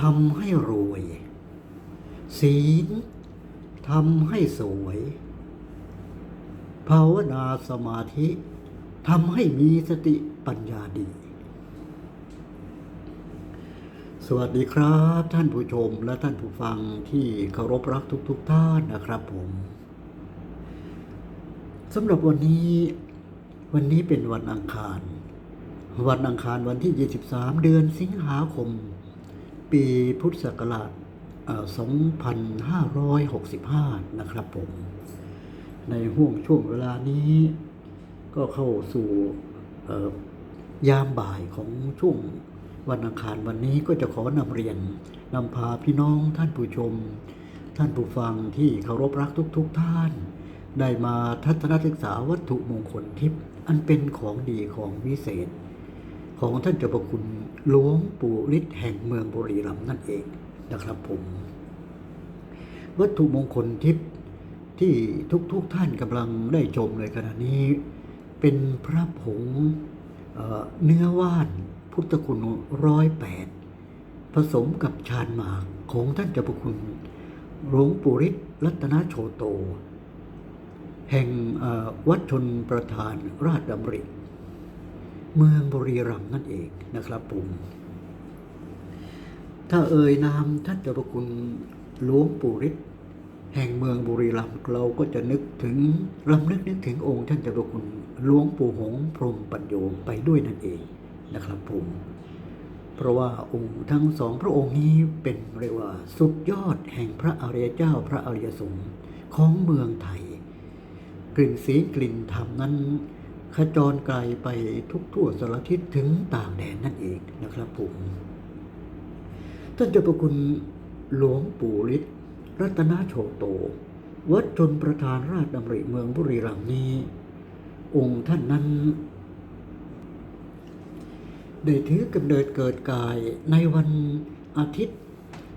ทำให้รวย ศีลทำให้สวยภาวนาสมาธิทำให้มีสติปัญญาดี สวัสดีครับ ท่านผู้ชมและท่านผู้ฟังที่เคารพรักทุกๆทท่านนะครับผมสำหรับวันนี้วันนี้เป็นวันอังคาร วันอังคารวันที่ 23 เดือนสิงหาคม ปีพุทธศักราช 2565 นะครับผม ในห่วงช่วงเวลานี้ก็เข้าสู่ยามบ่ายของช่วงวันอังคารวันนี้ก็จะขอนำเรียนนำพาพี่น้องท่านผู้ชม ท่านผู้ฟังที่เคารพรักทุกๆทท่าน ได้มาทัศนศึกษาวัตถุมงคลทิพย์อันเป็นของดีของวิเศษ ของท่านเจ้าประคุณ หลวงปู่ฤทธิ์แห่งเมืองบุรีรัมย์นั่นเองนะครับผม วัตถุมงคลทิพย์ที่ทุกๆทท่านกำลังได้ชมในขณะนี้ เป็นพระผงเนื้อว่านพุทธคุณร้อยแปดผสมกับชานหมากของท่านเจ้าประคุณหลวงปู่ฤทธิ์รัตนโชโต แห่งวัดชนประธานราชดำริ เมืองบุรีรัมย์นั่นเองนะครับผมถ้าเอ่ยนามท่านเจ้าประคุณหลวงปู่ฤทธิ์แห่งเมืองบุรีรัมย์เราก็จะนึกถึงรำลึกนึกถึงองค์ท่านเจ้าประคุณหลวงปู่หงส์พรมปัญโยไปด้วยนั่นเองนะครับผมเพราะว่าองค์ทั้งสองพระองค์นี้เป็นเรียกว่าสุดยอดแห่งพระอริยเจ้าพระอริยสงฆ์ของเมืองไทย กลิ่นสีกลิ่นธรรมนั้น ขจรไกลไปทุกทั่วสารทิศถึงต่างแดนนั่นเองนะครับผมท่านเจ้าประคุณหลวงปู่ฤทธิ์รัตนโชโต วัดชนประธานราชดำริเมืองบุรีรัมย์นี้ องค์ท่านนั้น ได้ถือกำเนิดเกิดกายในวันอาทิตย์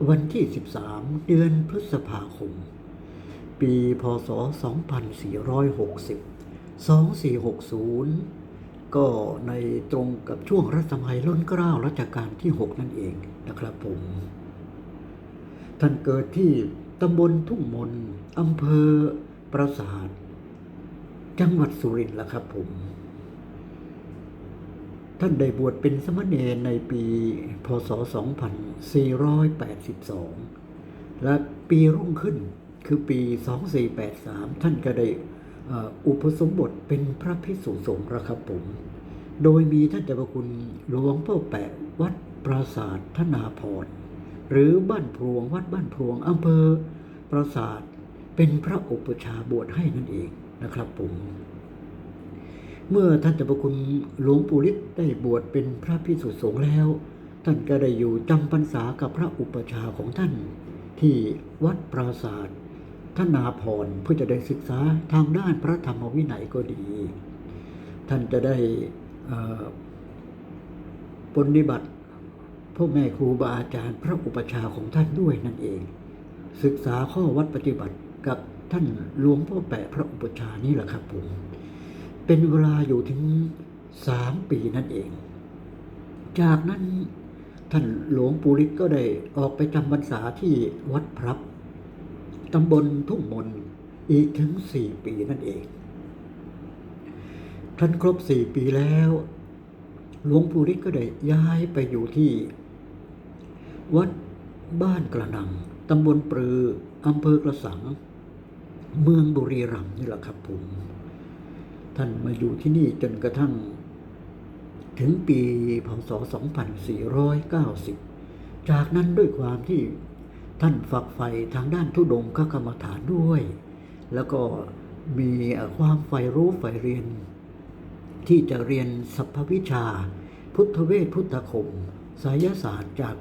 วันที่ 13 เดือนพฤษภาคม ปีพศ 2460 2460 ก็ในตรงกับช่วงรัชสมัยล้นเกล้ารัชกาลที่ 6 นั่นเองนะครับผม ท่านเกิดที่ตำบลทุ่งมนอำเภอปราสาท จังหวัดสุรินทร์ละครับผม ท่านได้บวชเป็นสมณเณรในปี พศ 2482 และปีรุ่งขึ้นคือปี 2483 ท่านก็ได้ อุปสมบทเป็นพระภิกษุสงฆ์ละครับผม โดยมีท่านเจ้าคุณหลวงพ่อแปะวัดปราสาทธนาพรหรือบ้านพรวงวัดบ้านพรวงอำเภอปราสาทเป็นพระอุปชาบวชให้นั่นเองนะครับผม เมื่อท่านเจ้าคุณหลวงปู่ฤทธิ์ได้บวชเป็นพระพิสุสงฆ์แล้ว ท่านก็ได้อยู่จำพรรษากับพระอุปชาของท่าน ที่วัดปราสาท ธนาพรเพื่อจะได้ศึกษาทางด้านพระธรรมวินัยก็ดี ท่านจะได้ปฏิบัติพ่อแม่ครูบาอาจารย์พระอุปชาของท่านด้วยนั่นเอง ศึกษาข้อวัดปฏิบัติกับท่านหลวงพ่อแปะพระอุปชานี่แหละครับผม เป็นเวลาอยู่ถึงสามปีนั่นเอง จากนั้นท่านหลวงปู่ฤทธิ์ก็ได้ออกไปจำพรรษาที่วัดพรับ ตำบลทุ่งมนอีกถึงสี่ปีนั่นเอง ท่านครบสี่ปีแล้ว หลวงปู่ฤทธิ์ก็ได้ย้ายไปอยู่ที่ วัดบ้านกระนังตำบลปรืออำเภอกระสัง เมืองบุรีรัมย์นี่แหละครับผม ท่านมาอยู่ที่นี่จนกระทั่ง ถึงปีพศ 2490 จากนั้นด้วยความที่ ท่านฝักใฝ่ทางด้านทุดงคกรรมฐานด้วย แล้วก็มีความใฝ่รู้ใฝ่เรียน ที่จะเรียนสัพพวิชา พุทธเวทพุทธคมสายศาสตร์จาก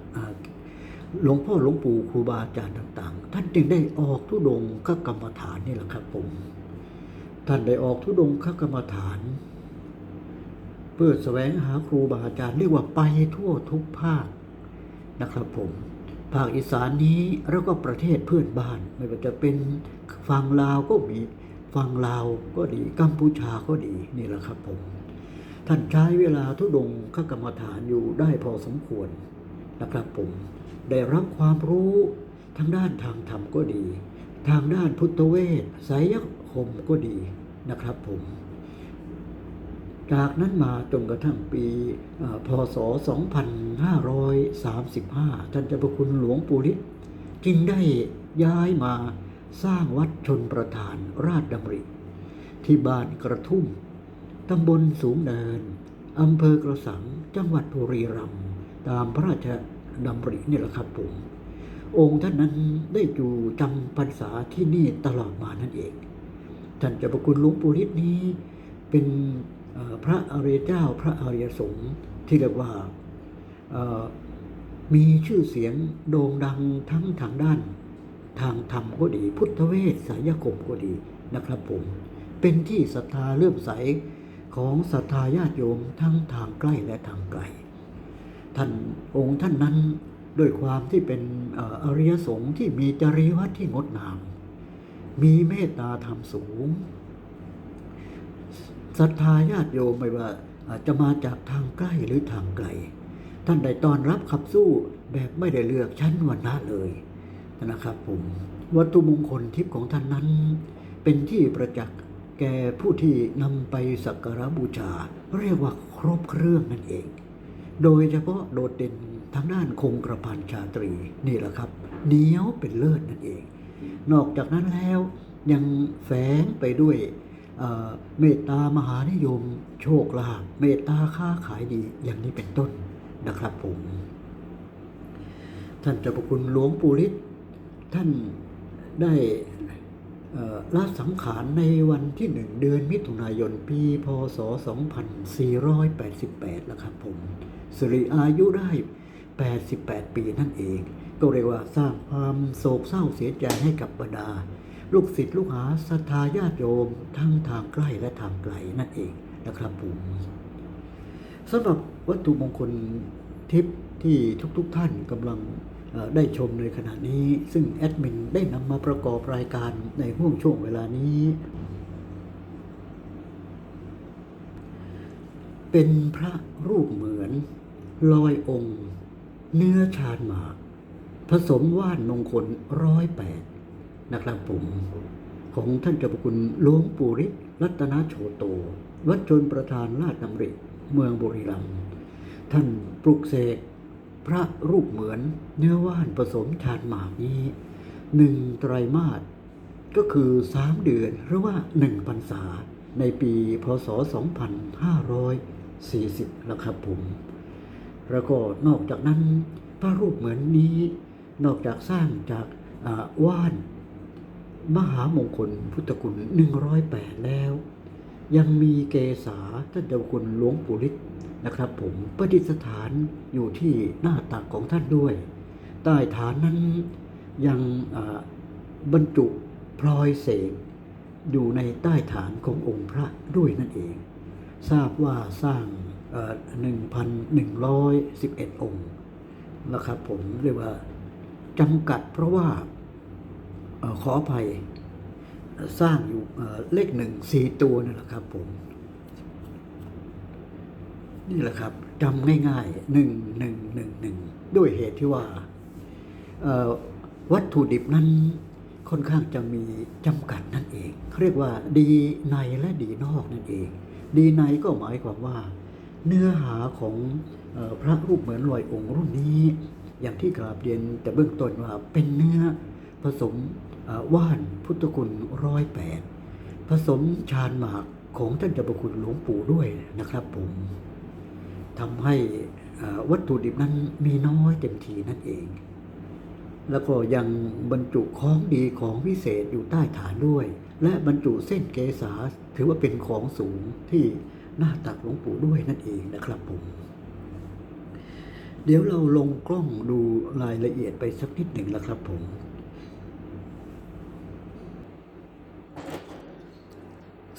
หลวงพ่อหลวงปู่ครูบาอาจารย์ต่าง ๆ ท่านจึงได้ออกทุดงคกรรมฐานนี่แหละครับผมท่านได้ออกทุดงคกรรมฐาน เพื่อแสวงหาครูบาอาจารย์เรียกว่าไปทั่วทุกภาคนะครับผม ภาคอีสานนี้แล้วก็ประเทศเพื่อนบ้าน ไม่ว่าจะเป็นฝั่งลาวก็มีฝั่งลาวก็ดีกัมพูชาก็ดีนี่แหละครับผม ท่านใช้เวลาทุดงคกรรมฐานอยู่ได้พอสมควรนะครับผมได้รับความรู้ทางด้านทางธรรมก็ดี ทางด้านพุทธเวทไสยคมก็ดีนะครับผม จากนั้นมาจนกระทั่งปีเอ่อพศ 2535 ท่านเจ้าพระคุณหลวงปู่ฤทธิ์จึงได้ย้ายมาสร้างวัดชนประทานราชดำริ ที่บ้านกระทุ่ม ตำบลสูงเนิน อำเภอกระสัง จังหวัดบุรีรัมย์ ตามพระราชดำรินี่แหละครับผม องค์ท่านนั้นได้อยู่จำพรรษาที่นี่ตลอดมานั่นเอง ท่านเจ้าพระคุณหลวงปู่ฤทธิ์นี้เป็น พระอริยเจ้าพระอริยสงฆ์ที่เรียกว่ามีชื่อเสียงโด่งดังทั้งทางด้าน ทางธรรมก็ดี พุทธเวทสายคมก็ดีนะครับผม เป็นที่ศรัทธาเลื่อมใสของศรัทธาญาติโยมทั้งทางใกล้และทางไกล ท่านองค์ท่านนั้นด้วยความที่เป็นออริยสงฆ์ที่มีจริยวัตที่งดงาม มีเมตตาธรรมสูง ศรัทธาญาติโยมไม่ว่าอาจจะมาจากทางใกล้หรือทางไกล ท่านได้ต้อนรับขับสู้แบบไม่ได้เลือกชั้นวรรณะเลยนะครับผมวัตถุมงคลทิพย์ของท่านนั้น เป็นที่ประจักษ์แก่ผู้ที่นำไปสักการบูชา เรียกว่าครบเครื่องนั่นเอง โดยเฉพาะโดดเด่นทางด้านคงกระพันชาตรีนี่แหละครับเหนียวเป็นเลิศนั่นเอง นอกจากนั้นแล้วยังแฝงไปด้วย เมตตามหานิยม โชคลาภเมตตาค้าขายดีอย่างนี้เป็นต้นนะครับผมท่านเจ้าพระคุณหลวงปู่ฤทธิ์ท่านได้ละสังขารในวันที่หนึ่งเดือนมิถุนายนปีพศ 2488แล้วครับผมสิริอายุได้ 88 ปีนั่นเอง ก็เรียกว่าสร้างความโศกเศร้าเสียใจให้กับบรรดา ลูกศิษย์ลูกหาศรัทธาญาติโยมทั้งทางใกล้และทางไกลนั่นเองนะครับผมสำหรับวัตถุมงคลทิพย์ที่ทุกๆทท่านกำลังได้ชมในขณะนี้ ซึ่งแอดมินได้นำมาประกอบรายการในห่วงช่วงเวลานี้ เป็นพระรูปเหมือนลอยองค์ เนื้อชาญหมาก ผสมว่านมงคลร้อยแปด นะครับผม ของท่านเจ้าพระคุณหลวงปู่ฤทธิ์รัตนโชโต วัดชนประธานราชดำริเมืองบุรีรัมย์ท่านปลุกเสกพระรูปเหมือนเนื้อว่านผสมชาญหมากนี้หนึ่งไตรมาสก็คือสามเดือนหรือว่าหนึ่งพรรษา ในปีพศ 2540แล้วครับผม แล้วก็นอกจากนั้นพระรูปเหมือนนี้ นอกจากสร้างจากว่าน มหามงคลพุทธคุณ 108 แล้ว ยังมีเกษาท่านเจ้าคุณหลวงปู่ฤทธิ์นะครับ ผมประดิษฐานอยู่ที่หน้าตักของท่านด้วย ใต้ฐานนั้นยังบรรจุพลอยเสกอยู่ในใต้ฐานขององค์พระด้วยนั่นเอง ทราบว่าสร้างหนึ่งพันหนึ่งร้อยสิบเอ็ดองค์นะครับผมเรียกว่าจำกัดเพราะว่า ขออภัยสร้างอยู่เลขหนึ่งสี่ตัวนั่นแหละครับผมนี่แหละครับจำง่ายๆหนึ่งหนึ่งหนึ่งหนึ่งด้วยเหตุที่ว่าวัตถุดิบนั้นค่อนข้างจะมีจำกัดนั่นเองเขาเรียกว่าดีในและดีนอกนั่นเอง ดีในก็หมายความว่า เนื้อหาของพระรูปเหมือนลอยองค์รุ่นนี้ อย่างที่กราบเรียนแต่เบื้องต้นว่าเป็นเนื้อ ผสมว่านพุทธคุณร้อยแปดผสมชาญหมากของท่านเจ้าประคุณหลวงปู่ด้วยนะครับผมทำให้วัตถุดิบนั้นมีน้อยเต็มทีนั่นเอง แล้วก็ยังบรรจุของดีของวิเศษอยู่ใต้ฐานด้วย และบรรจุเส้นเกษาถือว่าเป็นของสูงที่หน้าตักหลวงปู่ด้วยนั่นเองนะครับผม เดี๋ยวเราลงกล้องดูรายละเอียดไปสักนิดหนึ่งแล้วครับผม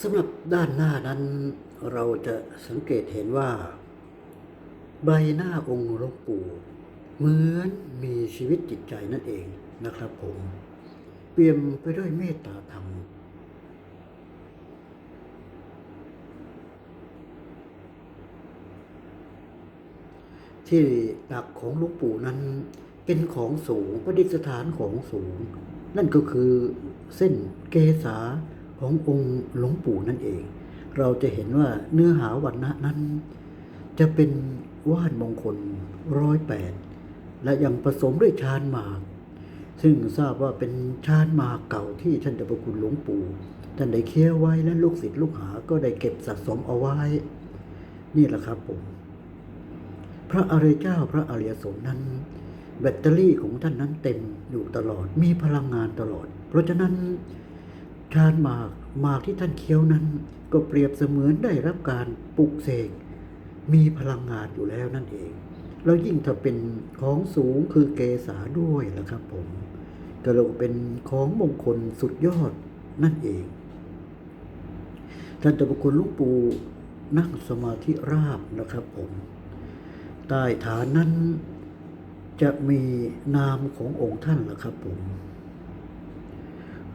สำหรับด้านหน้านั้นเราจะสังเกตเห็นว่า ใบหน้าองค์หลวงปู่เหมือนมีชีวิตจิตใจนั่นเองนะครับผม เปี่ยมไปด้วยเมตตาธรรม ที่ตักของหลวงปู่นั้นเป็นของสูงประดิษฐานของสูง นั่นก็คือเส้นเกษา ขององค์หลวงปู่นั่นเอง เราจะเห็นว่าเนื้อหาวันนะนั้น จะเป็นว่านมงคลร้อยแปดและยังผสมด้วยชานหมาก ซึ่งทราบว่าเป็นชานหมากเก่าที่ท่านเจ้าประคุณหลวงปู่ท่านได้เคี้ยวไว้และลูกศิษย์ลูกหาก็ได้เก็บสะสมเอาไว้ นี่แหละครับผม พระอริยเจ้าพระอริยสงฆ์นั้น แบตเตอรี่ของท่านนั้นเต็มอยู่ตลอดมีพลังงานตลอด เพราะฉะนั้น ชานหมากหมากที่ท่านเคี้ยวนั้น ก็เปรียบเสมือนได้รับการปลุกเสกมีพลังงานอยู่แล้วนั่นเอง แล้วยิ่งถ้าเป็นของสูงคือเกษาด้วยละครับผมก็เลยเป็นของมงคลสุดยอดนั่นเอง ท่านเจ้าพระคุณลุงปู่นั่งสมาธิราบนะครับผมใต้ฐานนั้นจะมีนามขององค์ท่านละครับผม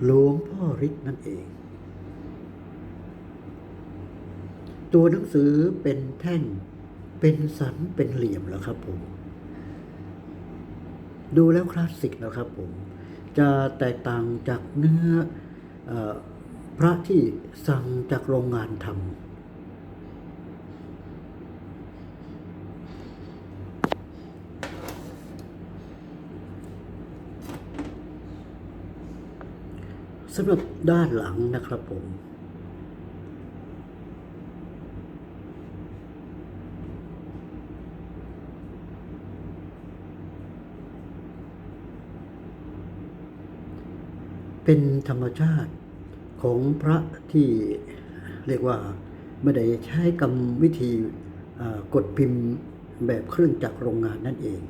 หลวงพ่อฤทธิ์นั่นเอง ตัวหนังสือเป็นแท่งเป็นสันเป็นเหลี่ยมแล้วครับผม ดูแล้วคลาสสิกนะครับผม จะแตกต่างจากเนื้ออพระที่สั่งจากโรงงานทำ สำหรับด้านหลังนะครับผม เป็นธรรมชาติของพระที่เรียกว่าไม่ได้ใช้กรรมวิธีกดพิมพ์แบบเครื่องจักรโรงงานนั่นเอง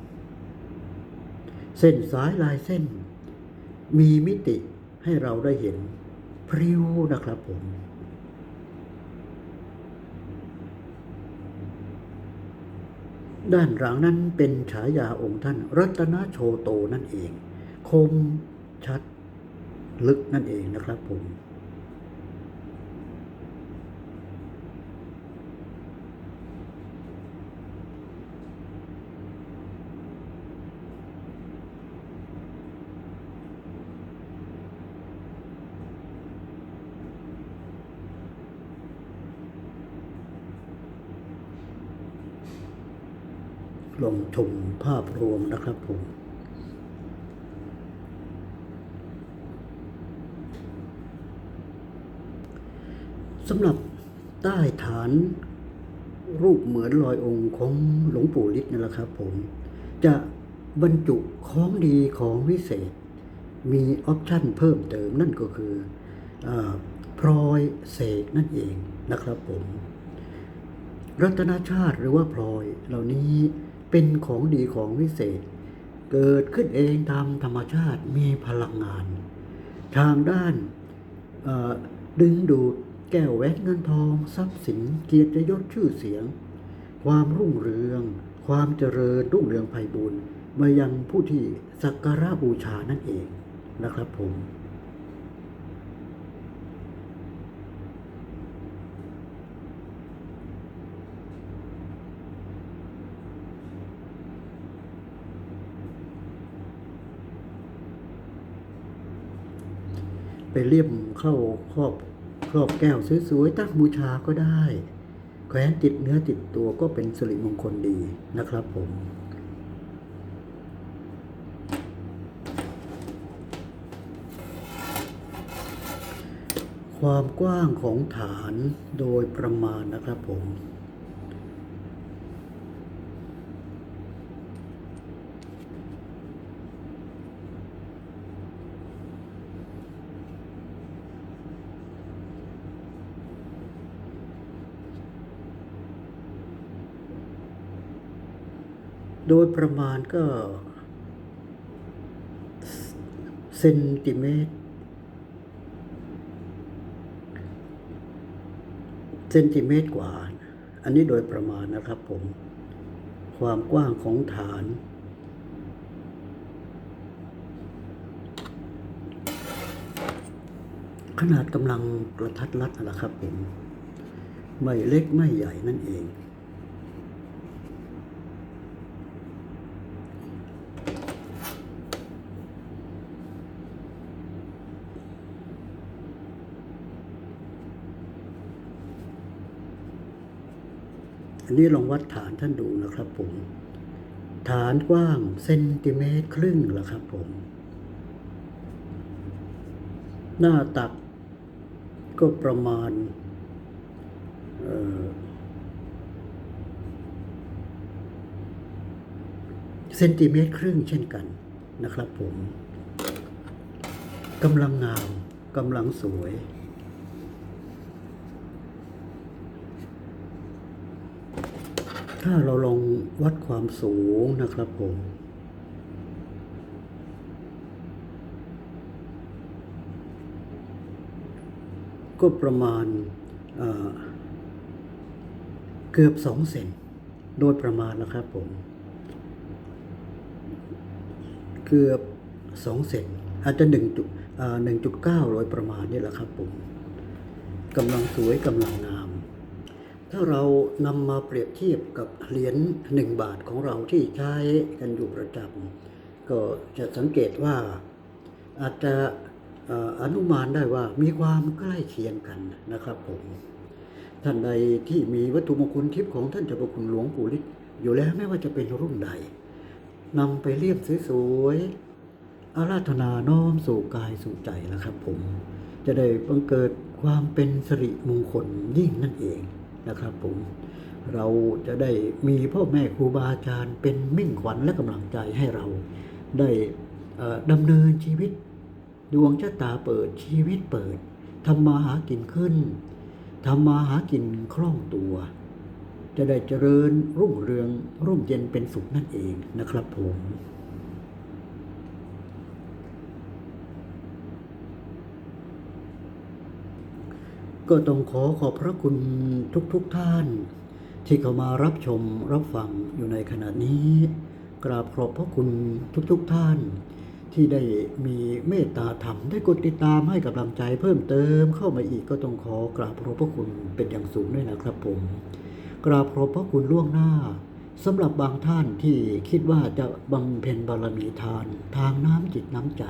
เส้นสายลายเส้น มีมิติ ให้เราได้เห็นพริ้วนะครับผม ด้านหลังนั้นเป็นฉายาองค์ท่านรัตนโชโตนั่นเอง คมชัดลึกนั่นเองนะครับผม ล องชมภาพรวมนะครับผมสำหรับใต้ฐานรูปเหมือนรอยองค์ของหลวงปู่ฤทธิ์นี่แหละครับผม จะบรรจุของดีของวิเศษ มีออปชั่นเพิ่มเติมนั่นก็คืออพลอยเสกนั่นเองนะครับผม รัตนชาติหรือว่าพลอยเหล่านี้ เป็นของดีของวิเศษ เกิดขึ้นเองตามธรรมชาติมีพลังงาน ทางด้านดึงดูดแก้วแหวนเงินทอง ทรัพย์สินเกียรติยศชื่อเสียง ความรุ่งเรือง ความเจริญรุ่งเรืองไพบูรณ์มายังผู้ที่สักการะบูชานั่นเองนะครับผม ไปเลี่ยมเข้าครอบครอบแก้วสวยๆตั้งบูชาก็ได้แขวนติดเนื้อติดตัวก็เป็นสิริมงคลดีนะครับผมความกว้างของฐานโดยประมาณนะครับผม โดยประมาณก็เซนติเมตรเซนติเมตรกว่า อันนี้โดยประมาณนะครับผม ความกว้างของฐาน ขนาดกำลังกระทัดรัดนะครับผม ไม่เล็กไม่ใหญ่นั่นเอง ค อันนี้ลองวัดฐานท่านดูนะครับผม ฐานกว้างเซนติเมตรครึ่งละครับผม หน้าตักก็ประมาณเอ่อเซนติเมตรครึ่งเช่นกันนะครับผมกำลังงามกำลังสวย ถ้าเราลองวัดความสูงนะครับผม ก็ประมาณเกือบสองเซนโดยประมาณนะครับผม เกือบสองเซนอาจจะหนึ่งจุดหนึ่งจุดเก้าโดยประมาณนี่แหละครับผมกำลังสวยกำลังงาม ถ้าเรานำมาเปรียบเทียบกับเหรียญหนึ่งบาทของเราที่ใช้กันอยู่ประจำก็จะสังเกตว่าอาจจะเอ่ออนุมานได้ว่ามีความใกล้เคียงกันนะครับผมท่านใดที่มีวัตถุมงคลทิพย์ของท่านเจ้าประคุณหลวงปู่ฤทธิ์อยู่แล้วไม่ว่าจะเป็นรุ่นใดนำไปเรียบสวยๆอาราธนาน้อมสู่กายสู่ใจนะครับผม จะได้บังเกิดความเป็นสิริมงคลยิ่งนั่นเอง นะครับผมเราจะได้มีพ่อแม่ครูบาอาจารย์ เป็นมิ่งขวัญและกำลังใจให้เราได้ดำเนินชีวิต ดวงชะตาเปิดชีวิตเปิดทำมาหากินขึ้นทำมาหากินคล่องตัว จะได้เจริญรุ่งเรืองร่มเย็นเป็นสุขนั่นเองนะครับผม ก็ต้องขอขอบพระคุณทุกๆทท่าน ที่เข้ามารับชมรับฟังอยู่ในขณะนี้ กราบขอบพระคุณทุกๆทท่าน ที่ได้มีเมตตาธรรมได้กดติดตามให้กำลังใจเพิ่มเติมเข้ามาอีกก็ต้องขอกราบขอบพระคุณเป็นอย่างสูงด้วยนะครับผม กราบขอบพระคุณล่วงหน้าสำหรับบางท่านที่คิดว่าจะบำเพ็ญบารมีทาน ทางน้ำจิตน้ำใจ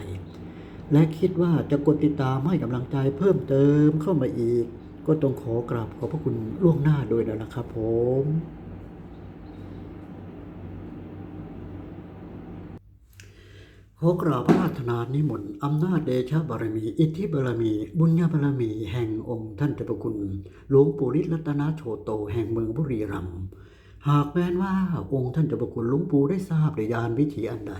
และคิดว่าจะกดติดตามให้กำลังใจเพิ่มเติมเข้ามาอีก ก็ต้องขอกราบขอบพระคุณล่วงหน้าโดยแล้วนะครับผมขอกราบพระราธนานิมนต์อำนาจเดชะบารมี อิทธิบารมี บุญญาบารมี แห่งองค์ท่านเจ้าประคุณ หลวงปู่ฤทธิ์รัตนโชโตแห่งเมืองบุรีรัมย์หากแม้นว่าองค์ท่านเจ้าประคุณหลวงปู่ได้ทราบในยานวิถีอันใด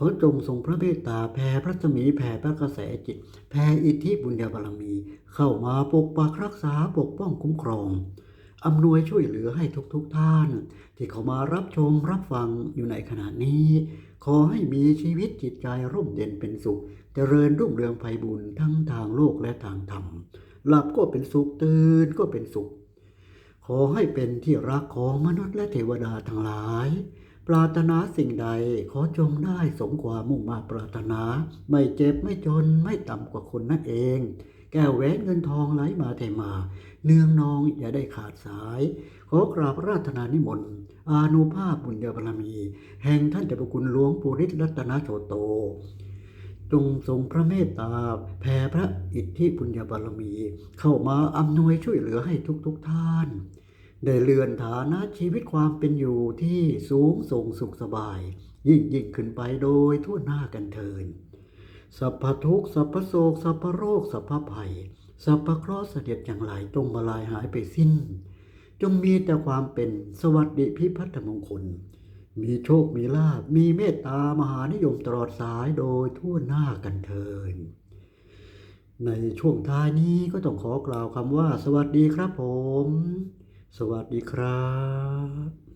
ขอจงทรงพระเมตตาแผ่พระสมีแผ่พระกระแสจิต แผ่อิทธิบุญญาบารมี เข้ามาปกปักรักษาปกป้องคุ้มครองอำนวยช่วยเหลือให้ทุกๆทท่าน ที่เขามารับชมรับฟังอยู่ในขณะนี้ ขอให้มีชีวิตจิตใจร่มเย็นเป็นสุข เจริญรุ่งเรืองไพบุญทั้งทางโลกและทางธรรม หลับก็เป็นสุขตื่นก็เป็นสุข ขอให้เป็นที่รักของมนุษย์และเทวดาทั้งหลาย ปรารถนาสิ่งใดขอจงได้สมความมุ่งมาปรารถนา ไม่เจ็บไม่จนไม่ต่ำกว่าคนนั่นเอง แก้วแหวนเงินทองไหลมาเทมา เนืองนองอย่าได้ขาดสาย ขอกราบราธนานิมนต์อานุภาพบุญญาบารมี แห่งท่านเจ้าประคุณหลวงปู่ฤทธิ์รัตนโชโตจงทรงพระเมตตาแผ่พระอิทธิบุญญาบารมี เข้ามาอำนวยช่วยเหลือให้ทุกๆทท่าน ได้เลื่อนฐานะชีวิตความเป็นอยู่ที่สูงส่งสุขสบาย ยิ่งยิ่งขึ้นไปโดยทั่วหน้ากันเทินสัพพทุกข์สัพพโศกสัพพโรคสัพพภัยสัพพเคราะห์เสด็จอย่างไรจงมาลายหายไปสิ้น จงมีแต่ความเป็นสวัสดิพิพัฒนมงคล มีโชคมีลาภมีเมตตามหานิยมตลอดสายโดยทั่วหน้ากันเทินในช่วงท้ายนี้ก็ต้องขอกล่าวคำว่าสวัสดีครับผม สวัสดีครับ